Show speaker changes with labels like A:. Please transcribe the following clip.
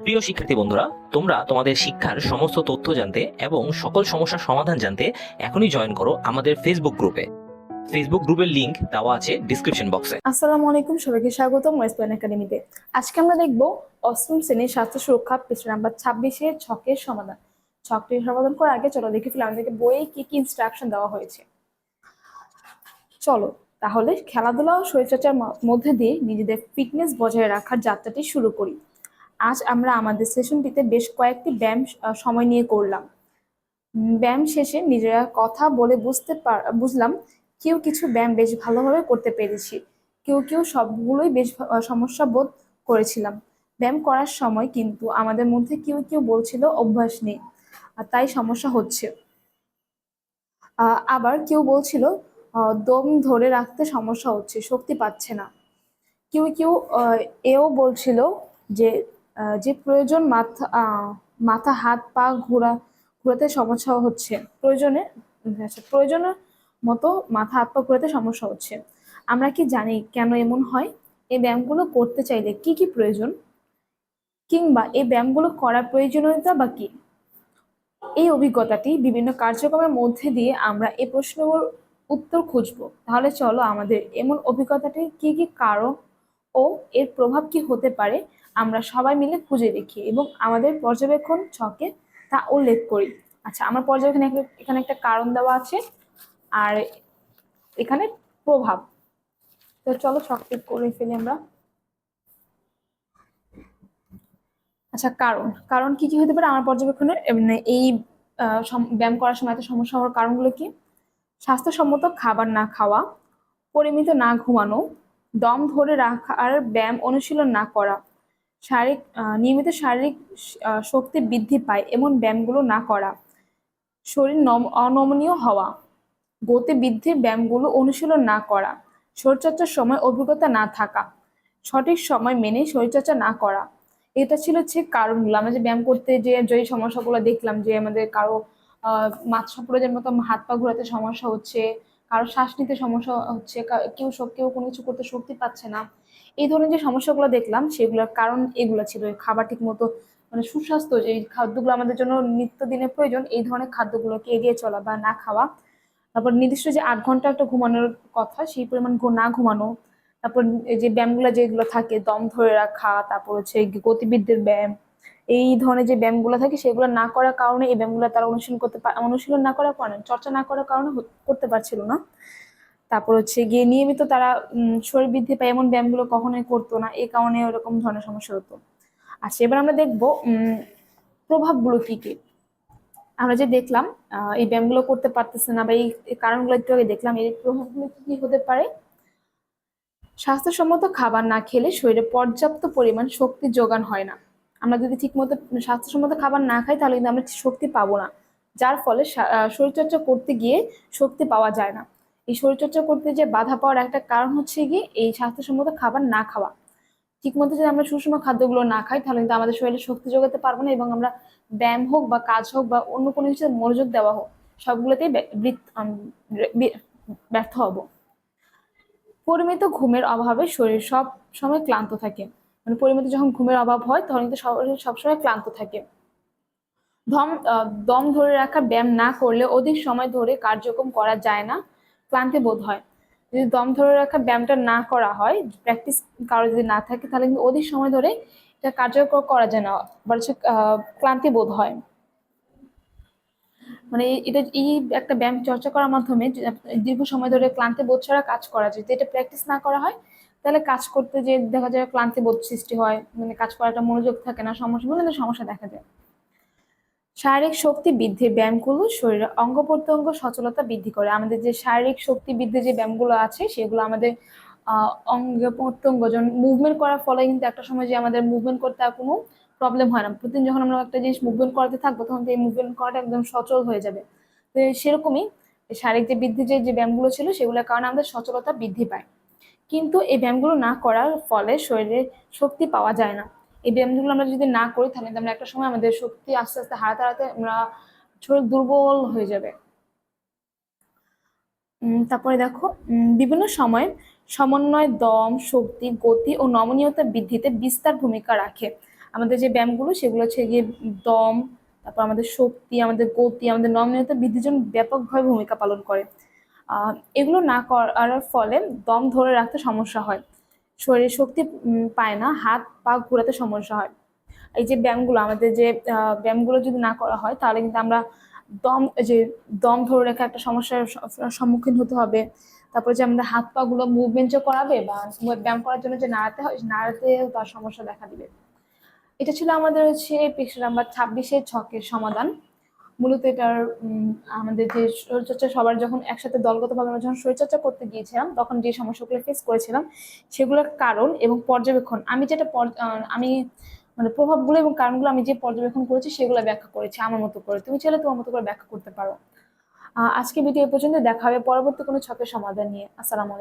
A: প্রিয় শিক্ষার্থী বন্ধুরা, তোমরা তোমাদের শিক্ষার সমস্ত তথ্য জানতে এবং সকল সমস্যার সমাধান জানতে এখনই জয়েন করো আমাদের ফেসবুক গ্রুপে ফেসবুক গ্রুপের লিংক দেওয়া আছে ডিসক্রিপশন বক্সে
B: আসসালামু আলাইকুম, সবাইকে স্বাগতম ওয়েস্ট প্ল্যান একাডেমিতে আজকে আমরা দেখব অষ্টম শ্রেণির স্বাস্থ্য সুরক্ষা পৃষ্ঠা নাম্বার ছাব্বিশের ছকের সমাধান। ছকটি সমাধান করার আগে চলো দেখে ফেলে আমাদেরকে বইয়ে কি কি ইনস্ট্রাকশন দেওয়া হয়েছে। চলো, তাহলে খেলাধুলা ও শরীরচর্চার মধ্যে দিয়ে নিজেদের ফিটনেস বজায় রাখার যাত্রাটি শুরু করি। আজ আমরা আমাদের সেশনটিতে বেশ কয়েকটি ব্যায়াম সময় নিয়ে করলাম। ব্যায়াম শেষে নিজেরা কথা বলে বুঝতে বুঝলাম কেউ কিছু ব্যায়াম বেশ ভালোভাবে করতে পেরেছি। কেউ কেউ সবগুলোই বেশ সমস্যা বোধ করেছিলাম। ব্যায়াম করার সময় কিন্তু আমাদের মধ্যে কেউ কেউ বলছিল, অভ্যাস নেই। তাই সমস্যা হচ্ছে। আবার কেউ বলছিল দম ধরে রাখতে সমস্যা হচ্ছে, শক্তি পাচ্ছে না। কেউ কেউ এও বলছিল যে যে প্রয়োজন মাথা মাথা হাত পা ঘোরা ঘোরাতে সমস্যা হচ্ছে। প্রয়োজনে আচ্ছা, প্রয়োজনের মতো মাথা হাত পা ঘোরাতে সমস্যা হচ্ছে। আমরা কি জানি কেন এমন হয়? এই ব্যায়ামগুলো করতে চাইলে কি কি প্রয়োজন? কিংবা এই ব্যায়ামগুলো করার প্রয়োজনীয়তা বা কি? এই অভিজ্ঞতাটি বিভিন্ন কার্যক্রমের মধ্যে দিয়ে আমরা এই প্রশ্নগুলোর উত্তর খুঁজব। তাহলে চলো আমাদের এমন অভিজ্ঞতাটির কি কি কারণ ও এর প্রভাব কি হতে পারে আমরা সবাই মিলে খুঁজে দেখি এবং আমাদের পর্যবেক্ষণ ছকে তা উল্লেখ করি। আচ্ছা আমার পর্যবেক্ষণে এখানে- একটা কারণ দেওয়া আছে আর এখানে প্রভাব। তো চলো ছকটি করে ফেলি আমরা। আচ্ছা কারণ কারণ কি কি হতে পারে? আমার পর্যবেক্ষণের মানে এই ব্যায়াম করার সময় এত সমস্যা হওয়ার কারণগুলো কি? স্বাস্থ্যসম্মত খাবার না খাওয়া, পরিমিত না ঘুমানো, দম ধরে রাখার ব্যায়াম অনুশীলন না করা শারীরিক নিয়মিত শারীরিক শক্তি বৃদ্ধি পায় এমন ব্যায়ামগুলো না করা। শরীর নম- অনমনীয় হওয়া, গতি বৃদ্ধির ব্যায়ামগুলো অনুশীলন না করা, শরীরচর্চার সময় অভিজ্ঞতা না থাকা, সঠিক সময় মেনে শরীরচর্চা না করা। এটা ছিল হচ্ছে কারণগুলো আমরা যে ব্যায়াম করতে যে যে সমস্যাগুলো দেখলাম যে আমাদের কারও আহ মাথা প্রয়োজন মতো হাত পা ঘোরাতে সমস্যা হচ্ছে কারও শ্বাস নিতে সমস্যা হচ্ছে কেউ কেউ কোনো কিছু করতে শক্তি পাচ্ছে না। এই ধরনের যে সমস্যাগুলো দেখলাম, সেগুলোর কারণ এগুলো ছিল। খাবার ঠিক মতো মানে সুস্বাস্থ্য যে খাদ্যগুলো আমাদের জন্য নিত্যদিনের প্রয়োজন, এই ধরনের খাদ্যগুলোকে এড়িয়ে চলা বা না খাওয়া। তারপর নির্দিষ্ট যে আট ঘণ্টা একটা ঘুমানোর কথা, সেই পরিমাণ না ঘুমানো। তারপর এই যে ব্যায়ামগুলো যেগুলো থাকে, দম ধরে রাখা, তারপর হচ্ছে গতিবৃদ্ধির ব্যায়াম এই ধরনের যে ব্যায়ামগুলো থাকে সেগুলো না করার কারণে এই ব্যায়ামগুলো তারা অনুশীলন করতে অনুশীলন না করার কারণে, চর্চা না করার কারণে করতে পারছিল না। তারপর হচ্ছে গিয়ে নিয়মিত তারা শরীর বৃদ্ধি পায় এমন ব্যায়ামগুলো কখনোই করতো না এই কারণে ওরকম ধরনের সমস্যা হতো। আচ্ছা এবার আমরা দেখব প্রভাবগুলো কি কি? আমরা যে দেখলাম এই ব্যায়ামগুলো করতে পারতেছে না বা এই এই কারণগুলো একটু আগে দেখলাম, এর প্রভাবগুলো কি কি হতে পারে? স্বাস্থ্যসম্মত খাবার না খেলে শরীরে পর্যাপ্ত পরিমাণ শক্তি যোগান হয় না। আমরা যদি ঠিকমতো স্বাস্থ্যসম্মত খাবার না খাই, তাহলে কিন্তু আমরা শক্তি পাবো না। যার ফলে শরীরচর্চা করতে গিয়ে শক্তি পাওয়া যায় না। এই শরীরচর্চা করতে যে বাধা পাওয়ার একটা কারণ হচ্ছে গিয়ে এই স্বাস্থ্যসম্মত খাবার না খাওয়া। ঠিকমতো যদি আমরা সুষম খাদ্যগুলো না খাই, তাহলে কিন্তু আমাদের শরীরে শক্তি যোগাতে পারব না এবং আমরা ব্যায়াম হোক বা কাজ হোক বা অন্য কোনো কিছু মনোযোগ দেওয়া হোক, সবগুলোতেই ব্যর্থ হব। পরিমিত ঘুমের অভাবে শরীর সব সময় ক্লান্ত থাকে। মানে পরিমিত যখন ঘুমের অভাব হয়, তখন কিন্তু শরীর সবসময় ক্লান্ত থাকে। দম দম ধরে রাখা, ব্যায়াম না করলে অধিক সময় ধরে কার্যক্রম করা যায় না, ক্লান্তি বোধ হয়। যদি দম ধরে রাখা, ব্যায়ামটা না করা হয় প্র্যাকটিস কারও যদি না থাকে, তাহলে কিন্তু অধিক সময় ধরে এটা কার্যকর করা যায় না, বরঞ্চ ক্লান্তি বোধ হয়। মানে এটা, এই একটা ব্যায়াম চর্চা করার মাধ্যমে দীর্ঘ সময় ধরে ক্লান্তি বোধ ছাড়া কাজ করা যায়। যদি এটা প্র্যাকটিস না করা হয় তাহলে কাজ করতে যে দেখা যায় ক্লান্তি বোধ সৃষ্টি হয় মানে কাজ করাটা মনোযোগ থাকে না, সমস্যা বিভিন্ন সমস্যা দেখা যায়। শারীরিক শক্তি বৃদ্ধির ব্যায়ামগুলো শরীরের অঙ্গ প্রত্যঙ্গ সচলতা বৃদ্ধি করে। আমাদের যে শারীরিক শক্তি বৃদ্ধির যে ব্যায়ামগুলো আছে, সেগুলো আমাদের অঙ্গ প্রত্যঙ্গ যখন মুভমেন্ট করার ফলে কিন্তু একটা সময় যে আমাদের মুভমেন্ট করতে আর কোনো প্রবলেম হয় না। প্রতিদিন যখন আমরা একটা জিনিস মুভমেন্ট করাতে থাকব, তখন এই মুভমেন্ট করাটা একদম সচল হয়ে যাবে। তো সেরকমই শারীরিক যে বৃদ্ধির যে ব্যায়ামগুলো ছিল, সেগুলোর কারণে আমাদের সচলতা বৃদ্ধি পায়। কিন্তু এই ব্যায়ামগুলো না করার ফলে শরীরে শক্তি পাওয়া যায় না। এই ব্যায়ামগুলো আমরা যদি না করি, তাহলে আমরা একটা সময় আমাদের শক্তি আস্তে আস্তে হারাতে হারাতে আমরা শরীর দুর্বল হয়ে যাবে। তারপরে দেখো বিভিন্ন সময় সমন্বয়, দম, শক্তি, গতি ও নমনীয়তা বৃদ্ধিতে বিস্তার ভূমিকা রাখে। আমাদের যে ব্যায়ামগুলো, সেগুলো হচ্ছে গিয়ে দম, তারপর আমাদের শক্তি, আমাদের গতি, আমাদের নমনীয়তা বৃদ্ধির জন্য ব্যাপকভাবে ভূমিকা পালন করে। এগুলো না করার ফলে দম ধরে রাখতে সমস্যা হয়। শরীরে শক্তি পায় না, হাত পা ঘোরাতে সমস্যা হয়। এই যে ব্যায়ামগুলো, আমাদের যে ব্যায়ামগুলো যদি না করা হয়, তাহলে কিন্তু আমরা দম যে দম ধরে রাখা একটা সমস্যার সম্মুখীন হতে হবে। তারপরে যে আমাদের হাত পা গুলো মুভমেন্ট যে করাবে বা ব্যায়াম করার জন্য যে নাড়াতে হয় নাড়াতে তার সমস্যা দেখা দিবে। এটা ছিল আমাদের হচ্ছে পৃষ্ঠা নাম্বার ছাব্বিশের ছকের সমাধান। মূলত এটার আমাদের যে শরীরচর্চা, সবার যখন একসাথে দলগতভাবে আমরা যখন শরীরচর্চা করতে গিয়েছিলাম, তখন যে সমস্যাগুলো ফেস করেছিলাম, সেগুলোর কারণ এবং পর্যবেক্ষণ, আমি যেটা আমি মানে প্রভাবগুলো এবং কারণগুলো আমি যে পর্যবেক্ষণ করেছি, সেগুলো ব্যাখ্যা করেছি আমার মতো করে। তুমি চাইলে তোমার মতো করে ব্যাখ্যা করতে পারো। আজকে ভিডিও পর্যন্ত দেখা হবে। পরবর্তী কোনো ছকের সমাধান নিয়ে। আসসালামু